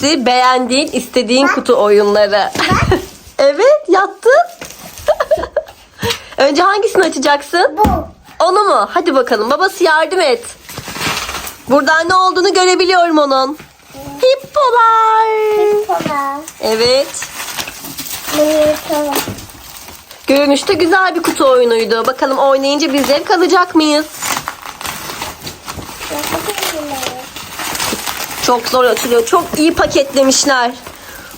Hepsi beğendiğin, istediğin kutu oyunları. evet, yattın. Önce hangisini açacaksın? Bu. Onu mu? Hadi bakalım. Babası yardım et. Buradan ne olduğunu görebiliyorum onun. Hippolar. Kola. Evet. Kola. Görünüşte güzel bir kutu oyunuydu. Bakalım oynayınca bir zevk alacak mıyız? Çok zor açılıyor. Çok iyi paketlemişler.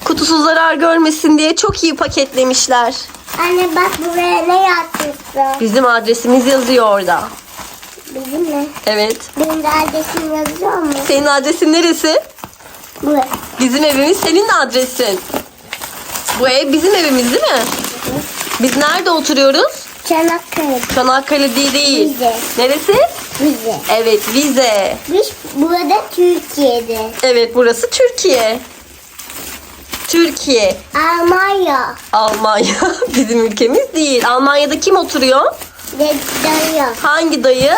Kutusu zarar görmesin diye çok iyi paketlemişler. Anne bak buraya ne yazmışsın? Bizim adresimiz yazıyor orada. Bizim mi? Evet. Benim de adresim yazıyor mu? Senin adresin neresi? Bu. Bizim evimiz senin adresin. Bu ev bizim evimiz değil mi? Biz nerede oturuyoruz? Çanakkale. Çanakkale değil. değil. Neresi? Bize. Evet Vize. Biz burada Türkiye'de. Evet burası Türkiye. Türkiye. Almanya. Almanya bizim ülkemiz değil. Almanya'da kim oturuyor? Ve dayı. Hangi dayı?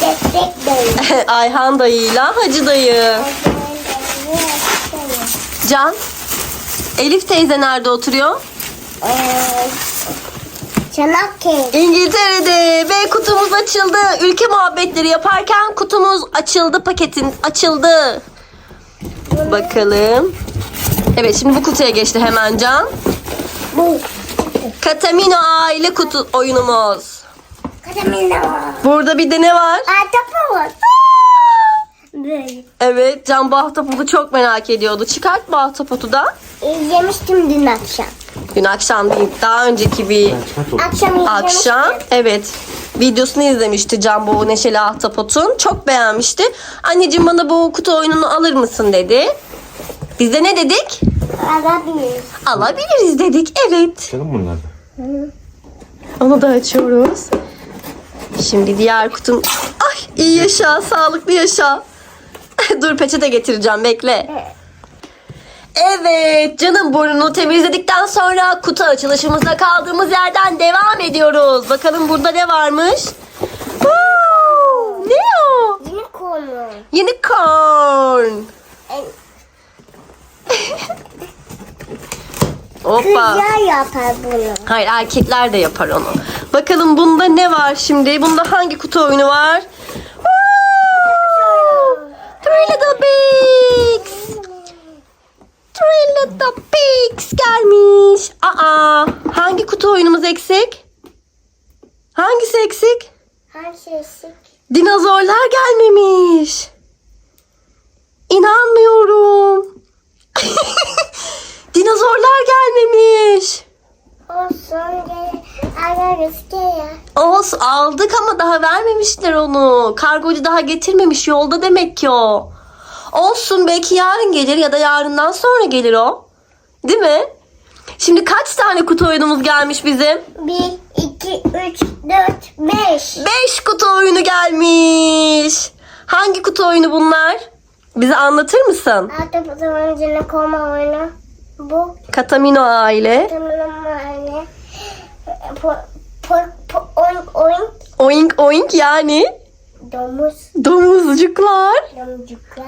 Destek dayı. Ayhan dayıyla Hacı dayı. Can. Elif teyze nerede oturuyor? Ee. İngiltere'de ve kutumuz açıldı. Ülke muhabbetleri yaparken kutumuz açıldı paketin açıldı. Bakalım. Evet şimdi bu kutuya geçti hemen Can. Bu. Katamino aile kutu oyunumuz. Katamina. Burada bir de ne var? Artapa Böyle. Evet Can bu ahtapotu çok merak ediyordu. Çıkart bu ahtapotu da. Ee, Yemiştim dün akşam. Dün akşam değil daha önceki bir Akşam akşam evet videosunu izlemişti Can bu Neşeli Ahtapot'un. Çok beğenmişti. Anneciğim bana bu kutu oyununu alır mısın dedi. Biz de ne dedik? Alabiliriz. Alabiliriz dedik. Evet. Canım bunlar. Onu da açıyoruz. Şimdi diğer kutum. Ay iyi yaşa, sağlıklı yaşa. Dur peçete getireceğim bekle. Evet canım burnunu temizledikten sonra kutu açılışımızda kaldığımız yerden devam ediyoruz. Bakalım burada ne varmış? Wow, ne o? Konu. Unicorn. Hoppa. Kızlar yapar bunu. Hayır erkekler de yapar onu. Bakalım bunda ne var şimdi? Bunda hangi kutu oyunu var? Gelmiş. Aa, hangi kutu oyunumuz eksik? Hangisi eksik? Şey sık. Dinozorlar gelmemiş. İnanmıyorum. Dinozorlar gelmemiş. Olsun gel. Ararız gel. Olsun aldık ama daha vermemişler onu. Kargocu daha getirmemiş yolda demek ki o. Olsun belki yarın gelir ya da yarından sonra gelir o. Değil mi? Şimdi kaç tane kutu oyunumuz gelmiş bizim? Bir, iki, üç, dört, beş. 5 kutu oyunu gelmiş. Hangi kutu oyunu bunlar? Bize anlatır mısın? Zaman içine koma oyunu. Bu. Katamino aile. Po, po, po, oyun, oyun. Oink oink yani. Domuz. Domuzcuklar. Domuzcuklar.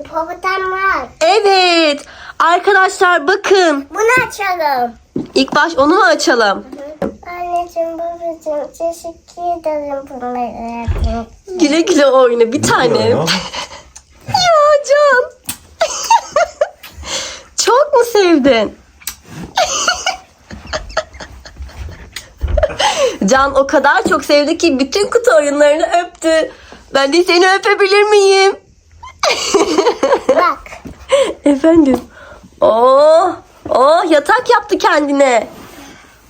Hipopotam var. Evet. Arkadaşlar bakın. Bunu açalım. İlk baş onu mu açalım? Anneciğim, babacığım, teşekkür ederim bunları. Güle güle oyna bir tane. Ya. Ya Can. Çok mu sevdin? Can o kadar çok sevdi ki bütün kutu oyunlarını öptü. Ben de seni öpebilir miyim? Bak. Efendim. Oh, oh yatak yaptı kendine.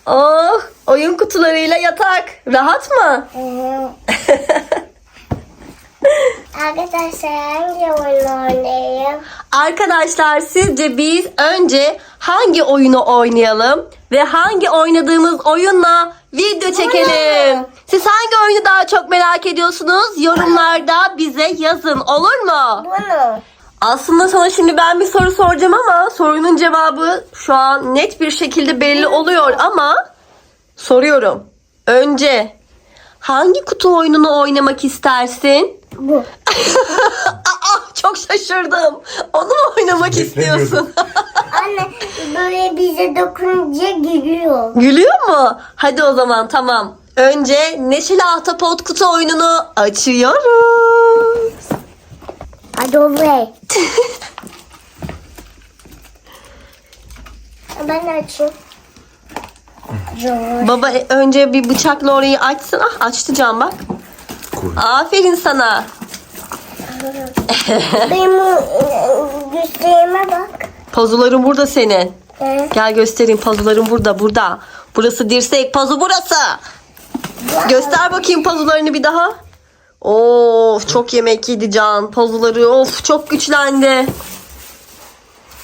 Oh, oyun kutularıyla yatak. Rahat mı? Arkadaşlar hangi oyun oynayayım? Arkadaşlar sizce biz önce hangi oyunu oynayalım ve hangi oynadığımız oyunla video çekelim? Siz hangi oyunu daha çok merak ediyorsunuz? Yorumlarda bize yazın olur mu? Bunu. Aslında sana şimdi ben bir soru soracağım ama sorunun cevabı şu an net bir şekilde belli oluyor ama soruyorum. Önce hangi kutu oyununu oynamak istersin? Bu. Aa, çok şaşırdım. Onu mu oynamak Beklemiyordum. istiyorsun? Anne böyle bize dokununca gülüyor. Gülüyor mu? Hadi o zaman tamam. Önce Neşeli Ahtapot kutu oyununu açıyoruz. Hadi oraya. ben açayım. Baba e, önce bir bıçakla orayı açsın. Ah açtı can bak. Koy. Aferin sana. Benim e, gösterime bak. Pazuların burada senin. Evet. Gel göstereyim pazuların burada burada. Burası dirsek pazu burası. Göster bakayım pazularını bir daha. Of çok yemek yedi can. Pazuları of çok güçlendi.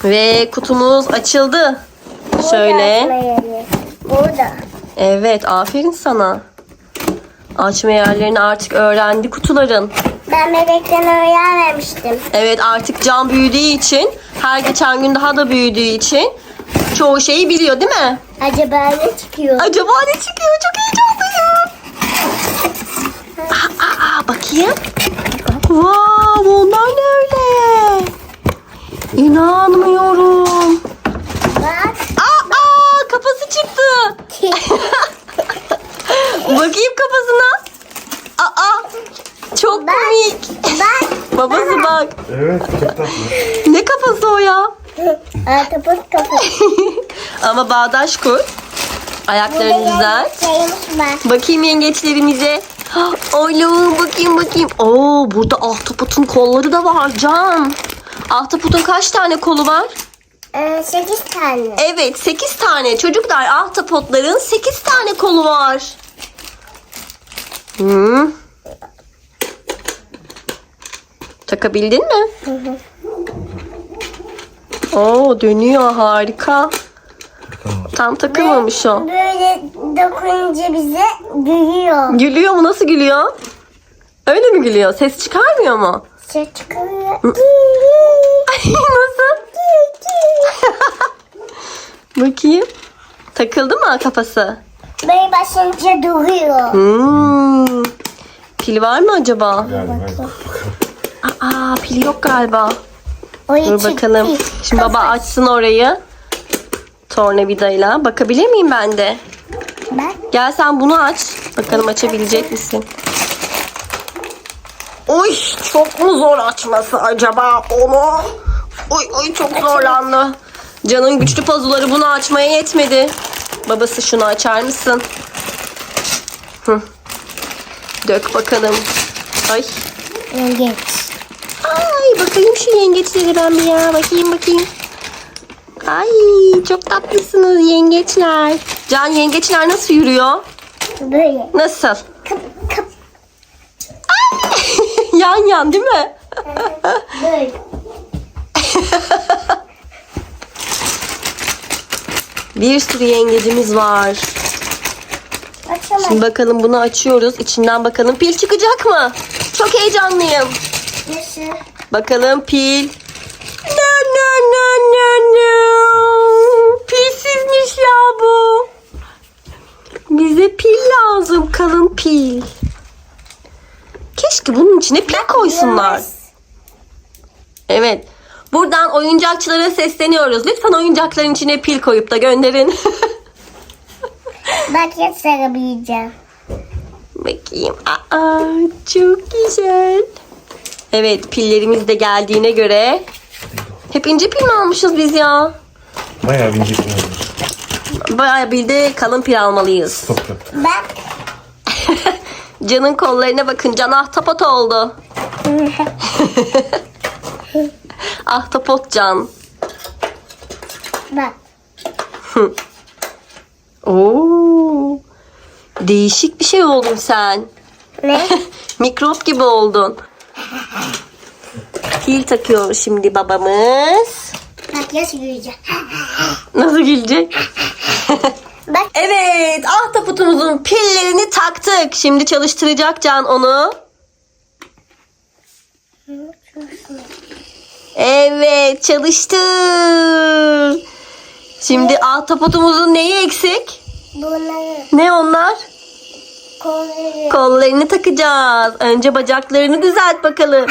Ve kutumuz açıldı. Şöyle. Burada. Evet aferin sana. Açma yerlerini artık öğrendi kutuların. Ben bebekten öğrenmemiştim. Evet artık can büyüdüğü için her geçen gün daha da büyüdüğü için çoğu şeyi biliyor değil mi? Acaba ne çıkıyor? Acaba ne çıkıyor? Çok heyecanlıyım. Aa, aa, aa, bakayım. Wow, onlar ne öyle? İnanmıyorum. Bak. Aa, aa, kafası çıktı. Bakayım kafasına. Aa, çok komik. Bak. Babası bak. Evet çok tatlı. Ne kafası o ya? Ahtapot kafası. Ama bağdaş kur. Ayaklarını düzelt. Şeyimiz var. Bakayım yengeçlerimize. Oğlum bakayım bakayım. Oo burada ahtapotun kolları da var Can. Ahtapotun kaç tane kolu var? Ee, sekiz tane. Evet 8 tane. Çocuklar ahtapotların 8 tane kolu var. Hmm. Takabildin mi? Oo dönüyor harika. Tam takılmamış o. Böyle dokununca bize gülüyor. Gülüyor mu? Nasıl gülüyor? Öyle mi gülüyor? Ses çıkarmıyor mu? Ses çıkarıyor. Nasıl? Bakayım. Takıldı mı kafası? Böyle başlayınca duruyor. Hmm. Pil var mı acaba? Aa pil yok galiba. O Dur için bakalım. pil. Şimdi baba açsın orayı. Tornavidayla. Bakabilir miyim ben de? Bak. Gel sen bunu aç. Bakalım açabilecek misin? Oy çok mu zor açması acaba onu? Oy oy çok zorlandı. Can'ın güçlü pazuları bunu açmaya yetmedi. Babası şunu açar mısın? Hı. Dök bakalım. Ay. Yengeç. Ay bakayım şu yengeçleri ben bir ya. Bakayım bakayım. Ay çok tatlısınız yengeçler. Can yengeçler nasıl yürüyor? Böyle. Nasıl? Kıp kıp. yan yan değil mi? Böyle. Bir sürü yengecimiz var. Açamadım. Şimdi bakalım bunu açıyoruz. İçinden bakalım pil çıkacak mı? Çok heyecanlıyım. Nasıl? Bakalım pil. No no no no no. Pilsizmiş ya bu. Bize pil lazım. Kalın pil. Keşke bunun içine pil koysunlar. Evet. Buradan oyuncakçılara sesleniyoruz. Lütfen oyuncakların içine pil koyup da gönderin. Bak ya sarabileceğim. Bakayım. Aa, çok güzel. Evet pillerimiz de geldiğine göre. Hep ince pil mi almışız biz ya? bayağı bir incik olmuş. Bayağı bir de kalın pil almalıyız. Çok tatlı. Bak. Can'ın kollarına bakın. Can ahtapot oldu. ahtapot Can. Bak. Oo. Değişik bir şey oldun sen. Ne? Mikrop gibi oldun. Pil takıyor şimdi babamız. Bak ya yürüyeceğim. Nasıl gülecek? Bak. evet, ahtapotumuzun pillerini taktık. Şimdi çalıştıracak Can onu. Evet, çalıştı. Şimdi ahtapotumuzun neyi eksik? Bunları Ne onlar? kolları. Kollarını takacağız. Önce bacaklarını düzelt bakalım.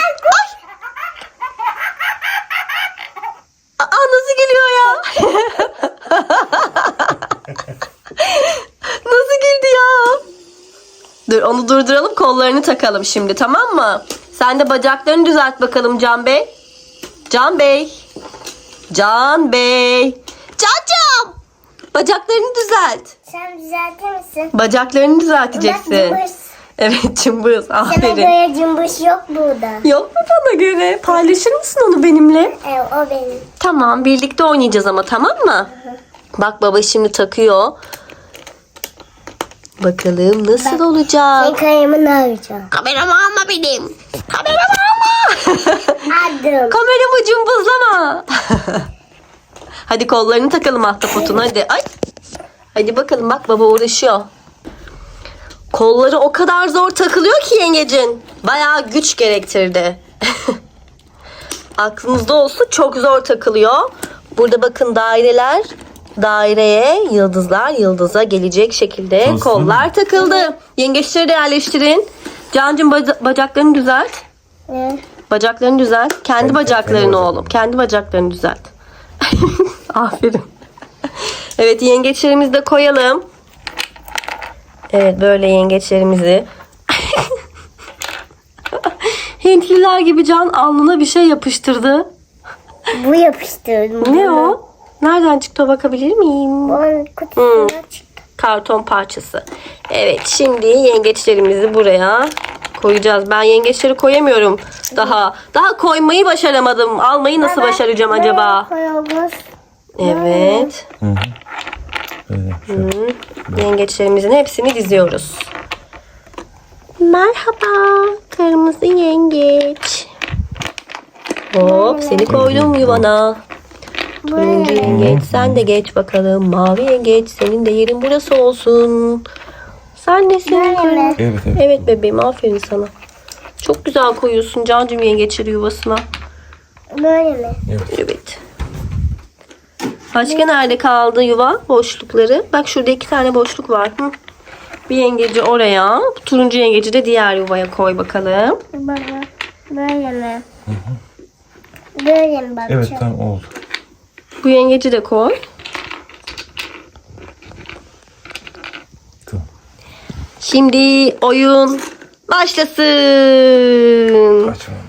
Kollarını takalım şimdi tamam mı? Sen de bacaklarını düzelt bakalım Can Bey. Can Bey. Can Bey. Cancım. Bacaklarını düzelt. Sen düzeltir misin? Bacaklarını düzelteceksin. Evet cımbız. Sana Aferin. göre cımbız yok burada. Yok mu bana göre? Paylaşır mısın onu benimle? Evet o benim. Tamam birlikte oynayacağız ama tamam mı? Bak baba şimdi takıyor. Bakalım nasıl Senin olacak? kalemini arayacağım. Kameraman mı benim? Kameraman mı? Adım. Kameramı cımbızlama. hadi kollarını takalım ahtapotun hadi. Ay. Hadi bakalım bak baba uğraşıyor. Kolları o kadar zor takılıyor ki yengecin. Bayağı güç gerektirdi. Aklınızda olsun çok zor takılıyor. Burada bakın daireler daireye, yıldızlar yıldıza gelecek şekilde Çalıştı kollar takıldı. Yengeçleri de yerleştirin. Cancım baca- bacaklarını düzelt. Ne? Bacaklarını düzelt. Kendi Kendi- bacaklarını oğlum. Kendi bacaklarını düzelt. Aferin. Evet yengeçlerimizi de koyalım. Evet böyle yengeçlerimizi. Hintliler gibi Can alnına bir şey yapıştırdı. Bu yapıştırdım. Ne o? Nereden çıktı o bakabilir miyim? Onun kutusuna çıktı. Karton parçası. Evet şimdi yengeçlerimizi buraya koyacağız. Ben yengeçleri koyamıyorum daha. Daha koymayı başaramadım. Almayı nasıl başaracağım acaba? Koyalım. Evet. Hı hı. Şöyle. Yengeçlerimizin hepsini diziyoruz. Merhaba kırmızı yengeç. Hop seni koydum yuvana. Turuncu yengeç sen de geç bakalım. Mavi yengeç senin de yerin burası olsun. Sen nesin? Evet evet. Evet bebeğim aferin sana. Çok güzel koyuyorsun cancım yengeçleri yuvasına. Böyle mi? Evet. Başka nerede kaldı yuva boşlukları? Bak şurada iki tane boşluk var. Hı. Bir yengeci oraya. Turuncu yengeci de diğer yuvaya koy bakalım. Baba. Böyle mi? Böyle mi bakacağım? Evet tamam oldu. Bu yengeci de koy. Tamam. Şimdi oyun başlasın. Açalım.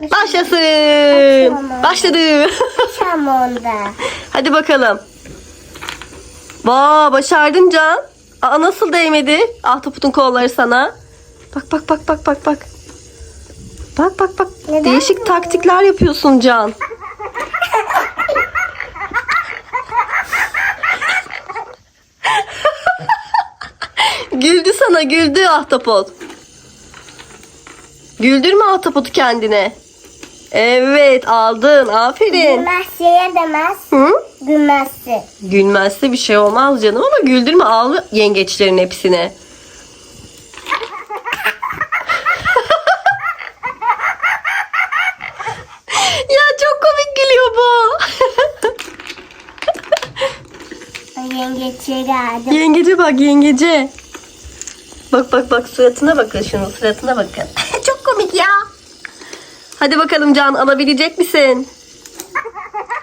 Başlasın. Başladı. Onda. Hadi bakalım. Vaa başardın Can. Aa, nasıl değmedi? Ahtapotun kolları sana. Bak bak bak bak bak bak. Bak bak bak. Neden Değişik taktikler yapıyorsun Can. Güldü sana güldü ahtapot. Güldürme ahtapotu kendine. Evet aldın aferin. Gülmezse demez. Hı? Gülmezse. Gülmezse bir şey olmaz canım ama güldürme al yengeçlerin hepsini. ya çok bu. Yengeçe geldi. yengece bak yengece. Bak bak bak suratına bakın şunun suratına bakın. çok komik ya. Hadi bakalım Can alabilecek misin?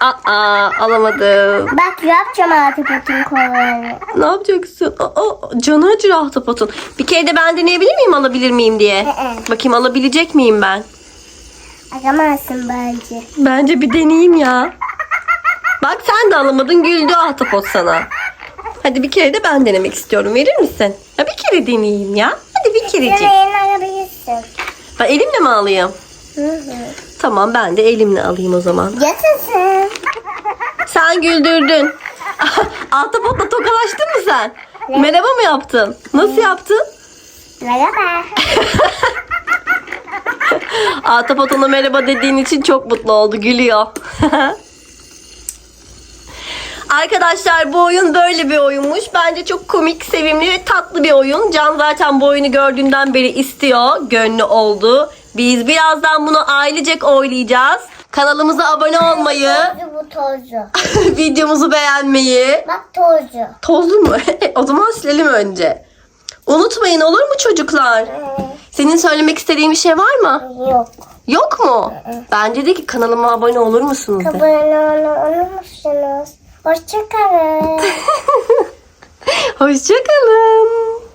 Aa alamadım. Bak yapacağım ahtapotun kollarını. Ne yapacaksın? Aa, canı acır ahtapotun. Bir kere de ben deneyebilir miyim alabilir miyim diye. Bakayım alabilecek miyim ben? Aramazsın bence. Bence bir deneyeyim ya. Bak sen de alamadın güldü ahtapot sana. Hadi bir kere de ben denemek istiyorum. Verir misin? Ya bir kere deneyeyim ya. Hadi bir kerecik. Yüreğini alabilirsin. Ben elimle mi alayım? Hı hı. Tamam ben de elimle alayım o zaman. Yaşasın. Sen güldürdün. Ahtapotla tokalaştın mı sen? Merhaba mı yaptın? Nasıl yaptın? Merhaba. Ahtapot ona merhaba dediğin için çok mutlu oldu. Gülüyor. Arkadaşlar bu oyun böyle bir oyunmuş. Bence çok komik, sevimli ve tatlı bir oyun. Can zaten bu oyunu gördüğünden beri istiyor. Gönlü oldu. Biz birazdan bunu ailecek oynayacağız. Kanalımıza abone olmayı, bu tozlu. videomuzu beğenmeyi. Bak tozlu. Tozlu mu? o zaman silelim önce. Unutmayın olur mu çocuklar? Ee, Senin söylemek istediğin bir şey var mı? Yok. Yok mu? Bence de ki kanalıma abone olur musunuz? de? Abone olur musunuz? Hoşçakalın. Hoşçakalın.